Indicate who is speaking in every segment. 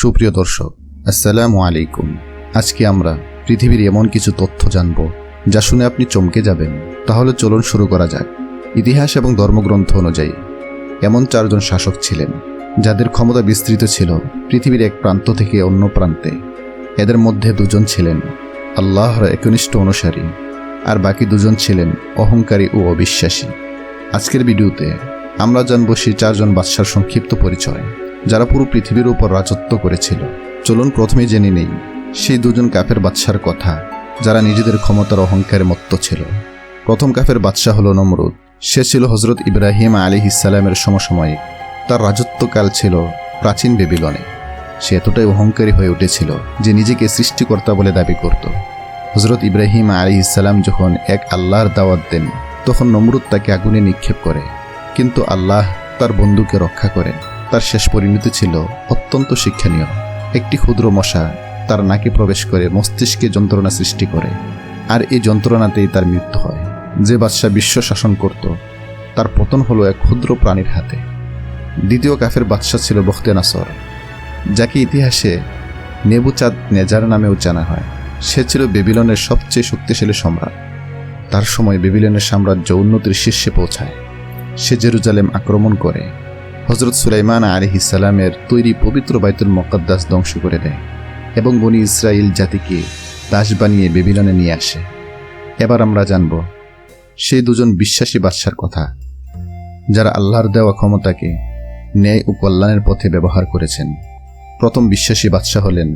Speaker 1: সুপ্রিয় দর্শক, আসসালামু আলাইকুম। আজকে আমরা পৃথিবীর এমন কিছু তথ্য জানব যা শুনে আপনি চমকে যাবেন। তাহলে চলুন শুরু করা যাক। ইতিহাস এবং ধর্মগ্রন্থ অনুযায়ী, এমন চারজন শাসক ছিলেন যাদের ক্ষমতা বিস্তৃত ছিল পৃথিবীর এক প্রান্ত থেকে অন্য প্রান্তে। এদের মধ্যে দুজন ছিলেন আল্লাহর একনিষ্ঠ অনুসারী আর বাকি দুজন ছিলেন অহংকারী ও অবিশ্বাসী। আজকের ভিডিওতে আমরা জানব সেই চারজন বাদশার সংক্ষিপ্ত পরিচয়। যারা পুরো পৃথিবীর উপর রাজত্ব করেছিল। চলুন প্রথমে জেনে নেই, সেই দুজন কাফের বাদশার কথা, যারা নিজেদের ক্ষমতার অহংকারে মত্ত ছিল। প্রথম কাফের বাদশাহ হল নমরুদ। সে ছিল হজরত ইব্রাহিম আলী ইসালামের সমসাময়িক। তার রাজত্বকাল ছিল প্রাচীন বেবিলনে। সে এতটাই অহংকারী হয়ে উঠেছিল যে নিজেকে সৃষ্টিকর্তা বলে দাবি করত। হজরত ইব্রাহিম আলী ইসালাম যখন এক আল্লাহর দাওয়াত দেন, তখন নমরুদ তাকে আগুনে নিক্ষেপ করে। কিন্তু আল্লাহ তার বন্ধুকে রক্ষা করেন। তার শেষ পরিণতি ছিল অত্যন্ত শিক্ষণীয়। একটি ক্ষুদ্র মশা তার নাকে প্রবেশ করে মস্তিষ্কে যন্ত্রণা সৃষ্টি করে, আর এই যন্ত্রণাতেই তার মৃত্যু হয়। যে বাদশাহ বিশ্ব শাসন করত, তার পতন হলো এক ক্ষুদ্র প্রাণীর হাতে। দ্বিতীয় কাফের বাদশাহ ছিল বখতে নাসর, যাকে ইতিহাসে নেবুচাঁদ নেজার নামেও জানা হয়। সে ছিল বেবিলনের সবচেয়ে শক্তিশালী সম্রাট। তার সময় বেবিলনের সাম্রাজ্য উন্নতির শীর্ষে পৌঁছায়। সে জেরুজালেম আক্রমণ করে হজরত সুলাইমান আলী ইসালামের তৈরি পবিত্র বাইতুল মকদ্দাস ধ্বংস করে দেয় এবং বনি ইসরায়েল জাতিকে দাস বানিয়ে বেবিলনে নিয়ে আসে। এবার আমরা জানব সেই দুজন বিশ্বাসী বাদশার কথা, যারা আল্লাহর দেওয়া ক্ষমতাকে ন্যায় ও কল্যাণের পথে ব্যবহার করেছেন। প্রথম বিশ্বাসী বাদশাহ হলেন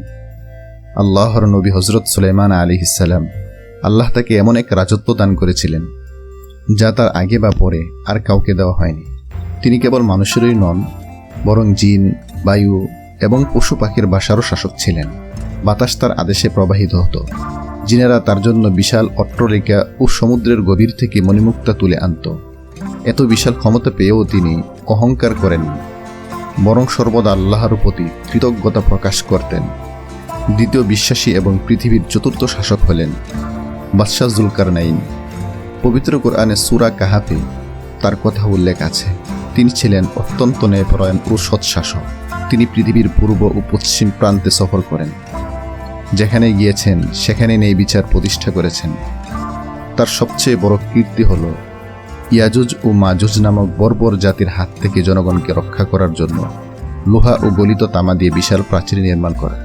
Speaker 1: আল্লাহর নবী হজরত সুলাইমান আলী ইসালাম আল্লাহ তাকে এমন এক রাজত্ব দান করেছিলেন, যা তার আগে বা পরে আর কাউকে দেওয়া হয়নি। তিনি কেবল মানুষেরই নন, বরং জিন, বায়ু এবং পশু পাখির বাসারও শাসক ছিলেন। বাতাস তার আদেশে প্রবাহিত হতো। জিনেরা তার জন্য বিশাল অট্টরেখা ও সমুদ্রের গভীর থেকে মণিমুক্তা তুলে আনত। এত বিশাল ক্ষমতা পেয়েও তিনি অহংকার করেন বরং সর্বদা আল্লাহর প্রতি কৃতজ্ঞতা প্রকাশ করতেন। দ্বিতীয় বিশ্বাসী এবং পৃথিবীর চতুর্থ শাসক হলেন বাদশাহ জুলকার নাইন পবিত্র কোরআনে সুরা কাহাফে তার কথা উল্লেখ আছে। তিনি ছিলেন অত্যন্ত ন্যায়পরায়ণ ও সৎশাসক তিনি পৃথিবীর পূর্ব ও পশ্চিম প্রান্তে সফর করেন। যেখানে গিয়েছেন, সেখানে নেই বিচার প্রতিষ্ঠা করেছেন। তার সবচেয়ে বড় কীর্তি হল ইয়াজুজ ও মাজুজ নামক বর্বর জাতির হাত থেকে জনগণকে রক্ষা করার জন্য লোহা ও গলিত তামা দিয়ে বিশাল প্রাচীর নির্মাণ করা।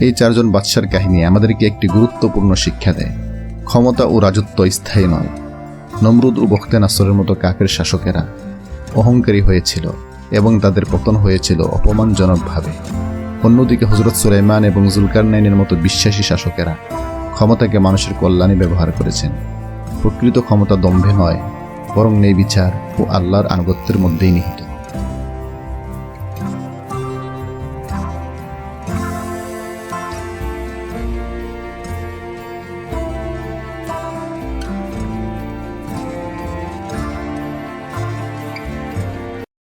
Speaker 1: এই চারজন বাদশার কাহিনী আমাদেরকে একটি গুরুত্বপূর্ণ শিক্ষা দেয়। ক্ষমতা ও রাজত্ব স্থায়ী নয়। নমরুদ ও বখতে নাসরের মতো কাকের শাসকেরা অহংকারী হয়েছিল এবং তাদের পতন হয়েছিল অপমানজনকভাবে। অন্যদিকে হজরত সুলাইমান এবং জুলকার জুলকারনাইনের মতো বিশ্বাসী শাসকেরা ক্ষমতাকে মানুষের কল্যাণে ব্যবহার করেছেন। প্রকৃত ক্ষমতা দম্ভে নয়, বরং নেই বিচার ও আল্লাহর আনুগত্যের মধ্যেই নিহিত।